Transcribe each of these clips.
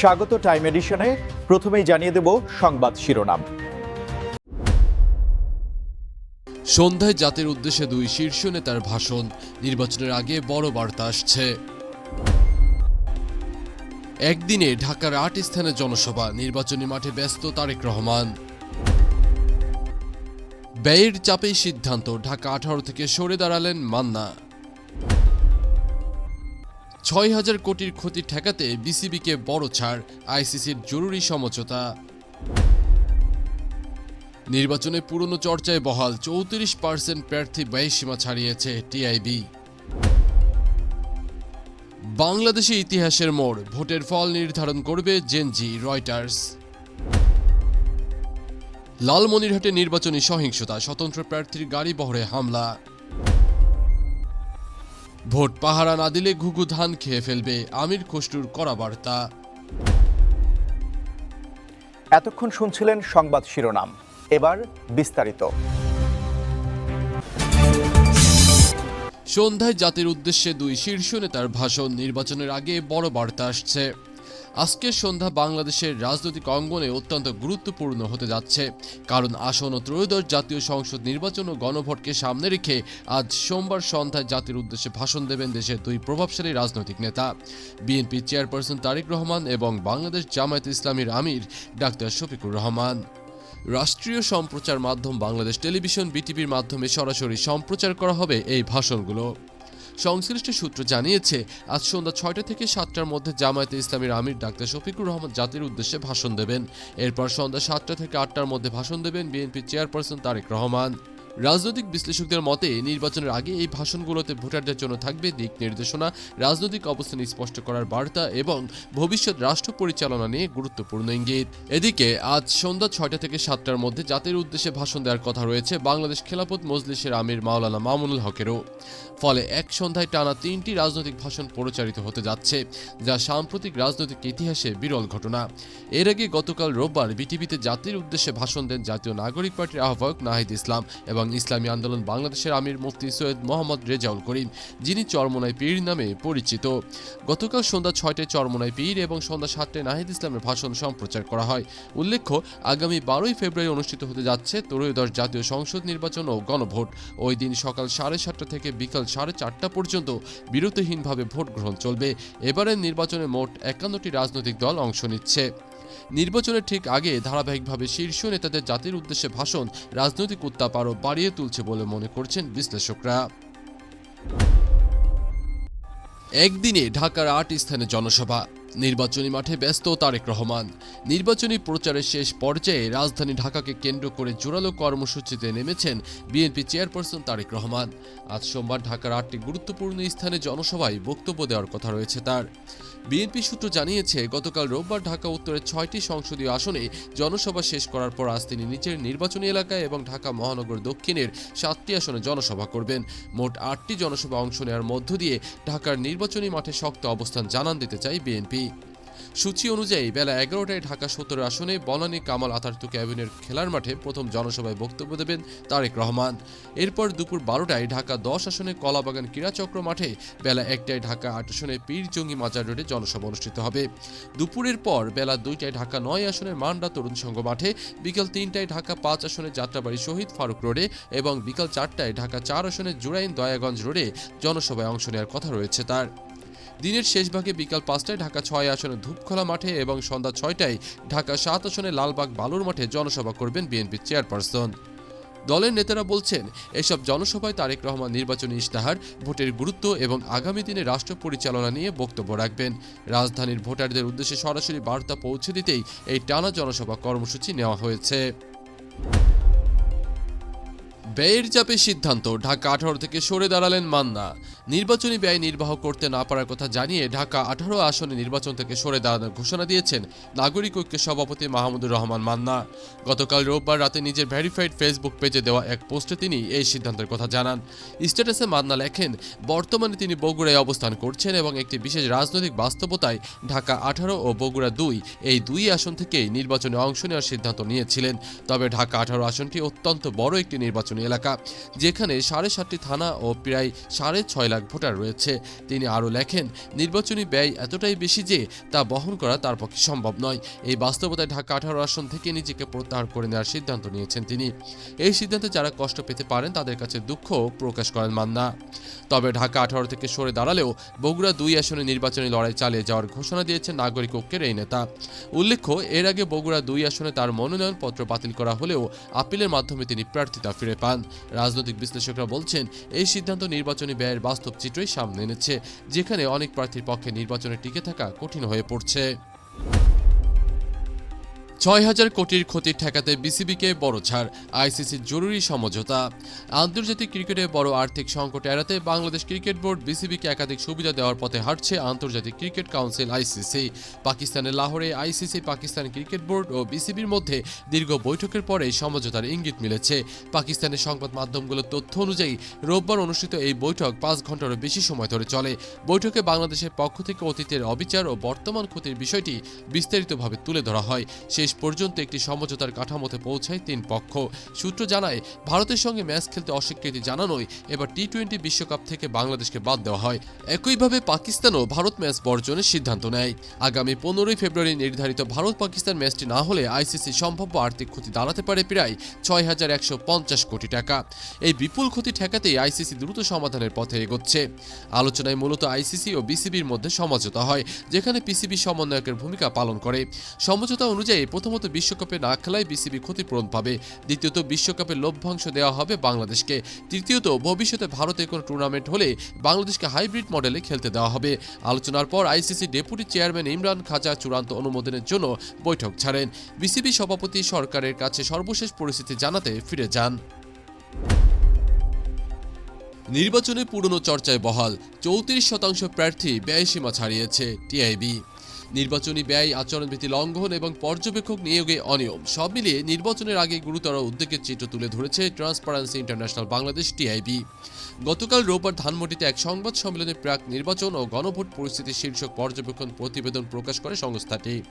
স্বাগত টাইম এডিশনে। প্রথমেই জানিয়ে দেব সংবাদ শিরোনাম। সন্ধ্যায় জাতির উদ্দেশ্যে দুই শীর্ষ নেতার ভাষণ। নির্বাচনের আগে বড় বার্তা আসছে। একদিনে ঢাকার আট স্থানে জনসভা। নির্বাচনী মাঠে ব্যস্ত তারেক রহমান। ব্যয়ের চাপেই সিদ্ধান্ত। ঢাকা আঠারো থেকে সরে দাঁড়ালেন মান্না। ছয় হাজার কোটির ক্ষতি ঠেকাতে বিসিবিকে বড় ছাড়, আইসিসির জরুরি সমঝোতা। নির্বাচনে পুরনো চর্চায় বহাল চৌত্রিশ পার্সেন্ট প্রার্থী ব্যয়সীমা ছাড়িয়েছে টিআইবি। বাংলাদেশে ইতিহাসের মোড়, ভোটের ফল নির্ধারণ করবে জেনজি, রয়টার্স। লালমনিরহাটে নির্বাচনী সহিংসতা, স্বতন্ত্র প্রার্থীর গাড়ি বহরে হামলা। ভোট পাহারা না দিলে ঘুঘু ধান খেয়ে ফেলবে। আমির খসরুর করা বার্তা। এতক্ষণ শুনছিলেন সংবাদ শিরোনাম। এবার বিস্তারিত। সন্ধ্যায় জাতির উদ্দেশ্যে দুই শীর্ষ নেতার ভাষণ নির্বাচনের আগে বড় বার্তা আসছে। আজকের সন্ধ্যা বাংলাদেশের রাজনৈতিক অঙ্গনে অত্যন্ত গুরুত্বপূর্ণ হতে যাচ্ছে। কারণ আসন্ন ত্রয়োদশ জাতীয় সংসদ নির্বাচন ও গণভোটকে সামনে রেখে আজ সোমবার সন্ধ্যায় জাতির উদ্দেশ্যে ভাষণ দেবেন দেশের দুই প্রভাবশালী রাজনৈতিক নেতা। বিএনপি চেয়ারপারসন তারেক রহমান এবং বাংলাদেশ জামায়াত ইসলামীর আমির ডাক্তার শফিকুর রহমান। রাষ্ট্রীয় সম্প্রচার মাধ্যম বাংলাদেশ টেলিভিশন বিটিভির মাধ্যমে সরাসরি সম্প্রচার করা হবে এই ভাষণগুলো। সংশ্লিষ্ট সূত্র জানিয়েছে, আজ সন্ধ্যা ছয়টা থেকে সাতটার মধ্যে জামায়াতে ইসলামীর আমির ডাক্তার শফিকুর রহমান জাতির উদ্দেশ্যে ভাষণ দেবেন। এরপর সন্ধ্যা সাতটা থেকে আটটার মধ্যে ভাষণ দেবেন বিএনপি চেয়ারপারসন তারেক রহমান। রাজনৈতিক বিশ্লেষকদের মতে, নির্বাচনের আগে এই ভাষণগুলোতে ভোটারদের জন্য থাকবে দিক নির্দেশনা, রাজনৈতিক অবস্থান স্পষ্ট করার বার্তা এবং ভবিষ্যৎ রাষ্ট্র পরিচালনা নিয়ে গুরুত্বপূর্ণ ইঙ্গিত। এদিকে, আজ সন্ধ্যা ছয়টা থেকে সাতটার মধ্যে জাতির উদ্দেশ্যে ভাষণ দেওয়ার কথা রয়েছে বাংলাদেশ খেলাপথ মজলিসের আমির মাওলানা মামুনুল হকেরও। ফলে এক সন্ধ্যায় টানা তিনটি রাজনৈতিক ভাষণ প্রচারিত হতে যাচ্ছে, যা সাম্প্রতিক রাজনৈতিক ইতিহাসে বিরল ঘটনা। এর আগে গতকাল রোববার বিটিভিতে জাতির উদ্দেশ্যে ভাষণ দেন জাতীয় নাগরিক পার্টির আহ্বায়ক নাহিদ ইসলাম এবং ইসলামী আন্দোলন বাংলাদেশের আমির মুফতি সৈয়দ মোহাম্মদ রেজাউল করিম, যিনি চরমনাই পীর নামে পরিচিত। গতকাল সন্ধ্যা ছয়টায় চরমনাই পীর এবং সন্ধ্যা সাতটায় নাহিদ ইসলামের ভাষণ সম্প্রচার করা হয়। উল্লেখ্য, আগামী বারোই ফেব্রুয়ারি অনুষ্ঠিত হতে যাচ্ছে ত্রয়োদশ জাতীয় সংসদ নির্বাচন ও গণভোট। ওই দিন সকাল সাড়ে সাতটা থেকে বিকাল সাড়ে চারটা পর্যন্ত বিরতিহীনভাবে ভোট গ্রহণ চলবে। এবারের নির্বাচনে মোট একান্নটি রাজনৈতিক দল অংশ নিচ্ছে। নির্বাচনের ঠিক আগে ধারাবাহিকভাবে শীর্ষ নেতাদের জাতির উদ্দেশ্যে ভাষণ রাজনৈতিক উত্তাপ আরও বাড়িয়ে তুলছে বলে মনে করছেন বিশ্লেষকরা। একদিনে ঢাকার আট স্থানে জনসভা। নির্বাচনী মাঠে ব্যস্ত তারেক রহমান। নির্বাচনী প্রচারের শেষ পর্যায়ে রাজধানী ঢাকাকে কেন্দ্র করে জোরালো কর্মসূচিতে নেমেছেন বিএনপি চেয়ারপারসন তারেক রহমান। আজ সোমবার ঢাকার আটটি গুরুত্বপূর্ণ স্থানে জনসভায় বক্তব্য দেওয়ার কথা রয়েছে তার। বিএনপি সূত্র জানিয়েছে, গতকাল রোববার ঢাকা উত্তরের ছয়টি সংসদীয় আসনে জনসভা শেষ করার পর আজ তিনি নিচের নির্বাচনী এলাকায় এবং ঢাকা মহানগর দক্ষিণের সাতটি আসনে জনসভা করবেন। মোট আটটি জনসভা অংশ নেওয়ার মধ্য দিয়ে ঢাকার নির্বাচনী মাঠে শক্ত অবস্থান জানান দিতে চায় বিএনপি। সূচি অনুযায়ী বেলা এগারোটায় ঢাকা সত্তর আসনে বনানী কামাল আতার্তুক অ্যাভিনিউর খেলার মাঠে প্রথম জনসভায় বক্তব্য দেবেন তারেক রহমান। এরপর দুপুর বারোটায় ঢাকা দশ আসনে কলাবাগান ক্রীড়াচক্র মাঠে বেলা একটায় ঢাকা আট আসনে পীর জঙ্গি মাজার রোডে জনসভা অনুষ্ঠিত হবে। দুপুরের পর বেলা দুইটায় ঢাকা নয় আসনের মান্ডা তরুণ সংঘ মাঠে, বিকাল তিনটায় ঢাকা পাঁচ আসনে যাত্রাবাড়ি শহীদ ফারুক রোডে এবং বিকাল চারটায় ঢাকা চার আসনে জুরাইন দয়াগঞ্জ রোডে জনসভায় অংশ নেওয়ার কথা রয়েছে তার। দিনের শেষ ভাগে বিকাল পাঁচটায় ঢাকা ছয় আসনে ধূপখোলা মাঠে এবং সন্ধ্যা ছয়টায় ঢাকা সাত আসনে লালবাগ বালুর মাঠে জনসভা করবেন বিএনপির চেয়ারপারসন। দলের নেতারা বলছেন, এসব জনসভায় তারেক রহমান নির্বাচনী ইশতেহার, ভোটের গুরুত্ব এবং আগামী দিনে রাষ্ট্র পরিচালনা নিয়ে বক্তব্য রাখবেন। রাজধানীর ভোটারদের উদ্দেশ্যে সরাসরি বার্তা পৌঁছে দিতেই এই টানা জনসভা কর্মসূচি নেওয়া হয়েছে। ব্যয়ের চাপে সিদ্ধান্ত। ঢাকা আঠারো থেকে সরে দাঁড়ালেন মান্না। নির্বাচনী ব্যয় নির্বাহ করতে না পারার কথা জানিয়ে ঢাকা আঠারো আসনে নির্বাচন থেকে সরে দাঁড়ানোর ঘোষণা দিয়েছেন নাগরিক ঐক্যের সভাপতি মাহমুদুর রহমান মান্না। গতকাল রোববার রাতে নিজের ভেরিফাইড ফেসবুক পেজে দেওয়া এক পোস্টে তিনি এই সিদ্ধান্তের কথা জানান। স্ট্যাটাসে মান্না লেখেন, বর্তমানে তিনি বগুড়ায় অবস্থান করছেন এবং একটি বিশেষ রাজনৈতিক বাস্তবতায় ঢাকা আঠারো ও বগুড়া দুই এই দুই আসন থেকেই নির্বাচনে অংশ নেওয়ার সিদ্ধান্ত নিয়েছিলেন। তবে ঢাকা আঠারো আসনটি অত্যন্ত বড় একটি নির্বাচনী এলাকা, যেখানে সাড়ে সাতটি থানা ও প্রায় সাড়ে ছয় লাখ ভোটার রয়েছে। তিনি আরও লেখেন, নির্বাচনী ব্যয় এতটাই বেশি যে তা বহন করা তার পক্ষে সম্ভব নয়। এই বাস্তবতায় ঢাকা আঠারো আসন থেকে নিজেকে প্রত্যাহার করে নেওয়ার সিদ্ধান্ত নিয়েছেন তিনি। এই সিদ্ধান্তে যারা কষ্ট পেতে পারেন, তাদের কাছে দুঃখ প্রকাশ করেন মান্না। তবে ঢাকা আঠারো থেকে সরে দাঁড়ালেও বগুড়া দুই আসনে নির্বাচনী লড়াই চালিয়ে যাওয়ার ঘোষণা দিয়েছেন নাগরিক ঐক্যের এই নেতা। উল্লেখ্য, এর আগে বগুড়া দুই আসনে তার মনোনয়নপত্র বাতিল করা হলেও আপিলের মাধ্যমে তিনি প্রার্থিতা ফিরে পান। রাজনৈতিক বিশ্লেষকরা বলছেন, এই সিদ্ধান্ত নির্বাচনী ব্যয়ের বাস্তব চিত্রই সামনে এনেছে, যেখানে অনেক প্রার্থীর পক্ষে নির্বাচনে টিকে থাকা কঠিন হয়ে পড়ছে। ছয় হাজার কোটির ক্ষতি ঠেকাতে বিসিবিকে বড় ছাড়, আইসিসির জরুরি সমঝোতা। আন্তর্জাতিক ক্রিকেটে বড় আর্থিক সংকট এড়াতে বাংলাদেশ ক্রিকেট বোর্ড বিসিবিকে একাধিক সুবিধা দেওয়ার পথে হাঁটছে আন্তর্জাতিক ক্রিকেট কাউন্সিল, আইসিসি। পাকিস্তানের লাহোরে আইসিসি, পাকিস্তান ক্রিকেট বোর্ড ও বিসিবির মধ্যে দীর্ঘ বৈঠকের পরে সমঝোতার ইঙ্গিত মিলেছে। পাকিস্তানের সংবাদ মাধ্যমগুলোর তথ্য অনুযায়ী, রোববার অনুষ্ঠিত এই বৈঠক পাঁচ ঘন্টারও বেশি সময় ধরে চলে। বৈঠকে বাংলাদেশের পক্ষ থেকে অতীতের অবিচার ও বর্তমান ক্ষতির বিষয়টি বিস্তারিতভাবে তুলে ধরা হয়। শেষ পর্যন্ত একটি সমঝোতার কাঠামোতে পৌঁছায় তিন পক্ষ। সূত্র জানায়, ভারতের সঙ্গে ম্যাচ খেলতে অস্বীকৃতি জানানোয় এবার টি টোয়েন্টি বিশ্বকাপ থেকে বাংলাদেশকে বাদ দেওয়া হয়। একইভাবে পাকিস্তানও ভারত ম্যাচ বর্জনের সিদ্ধান্ত নেয়। আগামী পনেরোই ফেব্রুয়ারি নির্ধারিত ভারত পাকিস্তান ম্যাচটি না হলে আইসিসি সম্ভাব্য আর্থিক ক্ষতি দাঁড়াতে পারে প্রায় ছয় হাজার একশো পঞ্চাশ কোটি টাকা। এই বিপুল ক্ষতি ঠেকাতেই আইসিসি দ্রুত সমাধানের পথে এগোচ্ছে। আলোচনায় মূলত আইসিসি ও বিসিবির মধ্যে সমঝোতা হয়, যেখানে পিসিবি সমন্বয়কের ভূমিকা পালন করে। সমঝোতা অনুযায়ী প্রথমত বিশ্বকাপে না খেলায় বিসিবি ক্ষতিপূরণ পাবে। দ্বিতীয়ত বিশ্বকাপে লভ্যাংশ দেওয়া হবে বাংলাদেশকে। তৃতীয়ত ভবিষ্যতে ভারতে কোনো টুর্নামেন্ট হলে বাংলাদেশকে হাইব্রিড মডেলে খেলতে দেওয়া হবে। আলোচনার পর ICC deputy chairman Imran Khawaja চূড়ান্ত অনুমোদনের জন্য বৈঠক ছাড়েন। বিসিবি সভাপতি সরকারের কাছে সর্বশেষ পরিস্থিতি জানাতে ফিরে যান। নির্বাচনে পুরনো চর্চায় বহাল। চৌত্রিশ শতাংশ প্রার্থী ব্যয়সীমা ছাড়িয়েছে টিআইবি। নির্বাচনী ব্যয়, আচরণবিধি লঙ্ঘন এবং পর্যবেক্ষক নিয়োগে অনিয়ম। সব মিলিয়ে নির্বাচনের আগে গুরুতর উদ্বেগের চিত্র তুলে ধরেছে ট্রান্সপারেন্সি ইন্টারন্যাশনাল বাংলাদেশ টিআইবি গতকাল রোববার ধানমন্ডিতে এক সংবাদ সম্মেলনে প্রাক নির্বাচন ও গণভোট পরিস্থিতি শীর্ষক পর্যবেক্ষণ প্রতিবেদন প্রকাশ করে সংস্থাটি।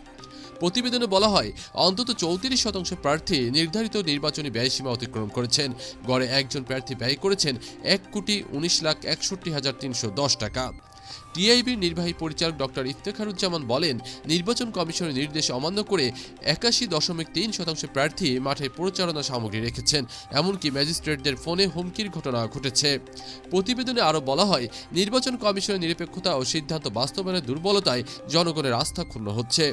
প্রতিবেদনে বলা হয়, অন্তত চৌত্রিশ শতাংশ প্রার্থী নির্ধারিত নির্বাচনী ব্যয়সীমা অতিক্রম করেছেন। গড়ে একজন প্রার্থী ব্যয় করেছেন এক কোটি উনিশ লাখ একষট্টি হাজার তিনশো দশ টাকা। টিআইবির নির্বাহী পরিচালক ডক্টর ইফতেখারুজ্জামান বলেন, নির্বাচন কমিশনের নির্দেশ অমান্য করে একাশি দশমিক তিন শতাংশ প্রার্থী মাঠে প্রচারণা সামগ্রী রেখেছেন, এমনকি ম্যাজিস্ট্রেটদের ফোনে হুমকির ঘটনা ঘটেছে। প্রতিবেদনে আরও বলা হয়, নির্বাচন কমিশনের নিরপেক্ষতা ও সিদ্ধান্ত বাস্তবায়নের দুর্বলতায় জনগণের আস্থা ক্ষুণ্ণ হচ্ছে।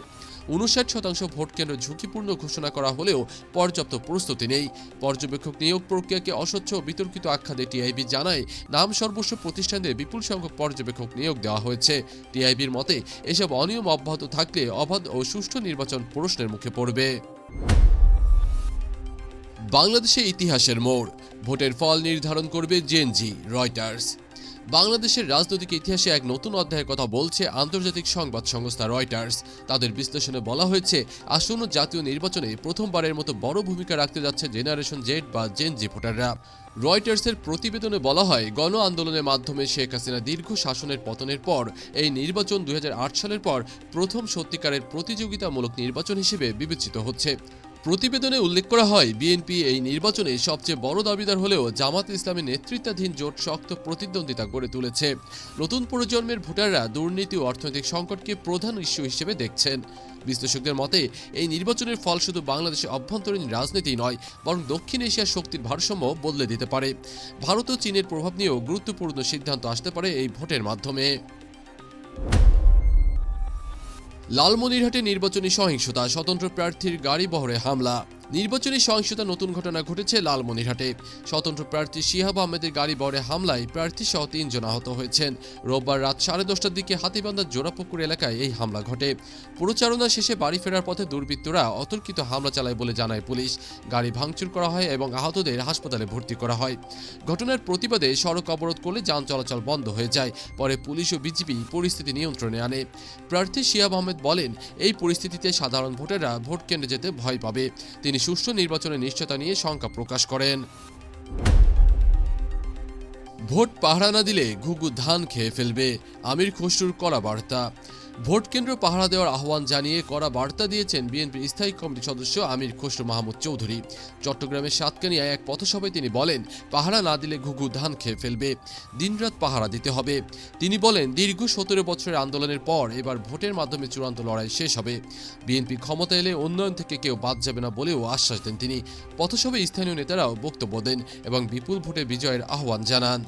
উনষাট শতাংশ ভোট কেন্দ্র ঝুঁকিপূর্ণ ঘোষণা করা হলেও পর্যাপ্ত প্রস্তুতি নেই। পর্যবেক্ষক নিয়োগ প্রক্রিয়াকে অস্বচ্ছ বিতর্কিত আখ্যা দিয়ে টিআইবি জানায়, নাম সর্বস্ব প্রতিষ্ঠানদের বিপুল সংখ্যক পর্যবেক্ষক নিয়োগ দেওয়া হয়েছে। টিআইবির মতে, এসব অনিয়ম অব্যাহত থাকলে অবাধ ও সুষ্ঠু নির্বাচন প্রশ্নের মুখে পড়বে। বাংলাদেশে ইতিহাসের মোড়। ভোটের ফল নির্ধারণ করবে জেনজি রয়টার্স। বাংলাদেশের রাজনৈতিক ইতিহাসে এক নতুন অধ্যায়ের কথা বলছে আন্তর্জাতিক সংবাদ সংস্থা রয়টার্স। তাদের বিশ্লেষণে বলা হয়েছে, আসন্ন জাতীয় নির্বাচনে প্রথমবারের মতো বড় ভূমিকা রাখতে যাচ্ছে জেনারেশন জেড বা জেনজি ভোটাররা। রয়টার্সের প্রতিবেদনে বলা হয়, গণ আন্দোলনের মাধ্যমে শেখ হাসিনা দীর্ঘ শাসনের পতনের পর, এই নির্বাচন দু হাজার আট সালের পর প্রথম সত্যিকারের প্রতিযোগিতামূলক নির্বাচন হিসেবে বিবেচিত হচ্ছে। প্রতিবেদনে উল্লেখ করা হয়, বিএনপি এই নির্বাচনে সবচেয়ে বড় দাবিদার হলেও জামাত ইসলামের নেতৃত্বাধীন জোট শক্ত প্রতিদ্বন্দ্বিতা গড়ে তুলেছে। নতুন প্রজন্মের ভোটাররা দুর্নীতি ও অর্থনৈতিক সংকটকে প্রধান ইস্যু হিসেবে দেখছেন। বিশ্লেষকদের মতে, এই নির্বাচনের ফল শুধু বাংলাদেশের অভ্যন্তরীণ রাজনীতি নয়, বরং দক্ষিণ এশিয়ার শক্তির ভারসাম্য বদলে দিতে পারে। ভারত ও চীনের প্রভাব নিয়েও গুরুত্বপূর্ণ সিদ্ধান্ত আসতে পারে এই ভোটের মাধ্যমে। লালমনিরহাটে নির্বাচনী সহিংসতা স্বতন্ত্র প্রার্থীর গাড়ি বহরে হামলা। নির্বাচনী সহিংসতা নতুন ঘটনা ঘটেছে লালমনিরহাটে। স্বতন্ত্র প্রার্থী শিহাব আহমেদের গাড়ি বহরে হামলায় প্রার্থী সহ তিনজন আহত হয়েছেন। রোববার রাত সাড়ে দশটার দিকে হাতিবান্ধার জোড়াপুকুর এলাকায় এই হামলা ঘটে। প্রচারণা শেষে বাড়ি ফেরার পথে দুর্বৃত্তরা অতর্কিত হামলা চালায় বলে জানায় পুলিশ। গাড়ি ভাঙচুর করা হয় এবং আহতদের হাসপাতালে ভর্তি করা হয়। ঘটনার প্রতিবাদে সড়ক অবরোধ করলে যান চলাচল বন্ধ হয়ে যায়। পরে পুলিশ ও বিজিবি পরিস্থিতি নিয়ন্ত্রণে আনে। প্রার্থী শিয়াব আহমেদ বলেন, এই পরিস্থিতিতে সাধারণ ভোটাররা ভোট কেন্দ্রে যেতে ভয় পাবে। তিনি সুষ্ঠু নির্বাচনের নিশ্চয়তা নিয়ে শঙ্কা প্রকাশ করেন। ভোট পাহারা না দিলে ঘুঘু ধান খেয়ে ফেলবে। আমির খসরুর কড়া বার্তা। ভোট কেন্দ্র পাহারা দেওয়ার আহ্বান জানিয়ে কড়া বার্তা দিয়েছেন বিএনপির স্থায়ী কমিটির সদস্য আমির খসরু মাহমুদ চৌধুরী। চট্টগ্রামের সাতকানিয়ায় এক পথসভায় তিনি বলেন, পাহারা না দিলে ঘুঘু ধান খেয়ে ফেলবে, দিনরাত পাহারা দিতে হবে। তিনি বলেন, দীর্ঘ সতেরো বছরের আন্দোলনের পর এবার ভোটের মাধ্যমে চূড়ান্ত লড়াই শেষ হবে। বিএনপি ক্ষমতা এলে উন্নয়ন থেকে কেউ বাদ যাবে না বলেও আশ্বাস দেন তিনি। পথসভায় স্থানীয় নেতারাও বক্তব্য দেন এবং বিপুল ভোটে বিজয়ের আহ্বান জানান।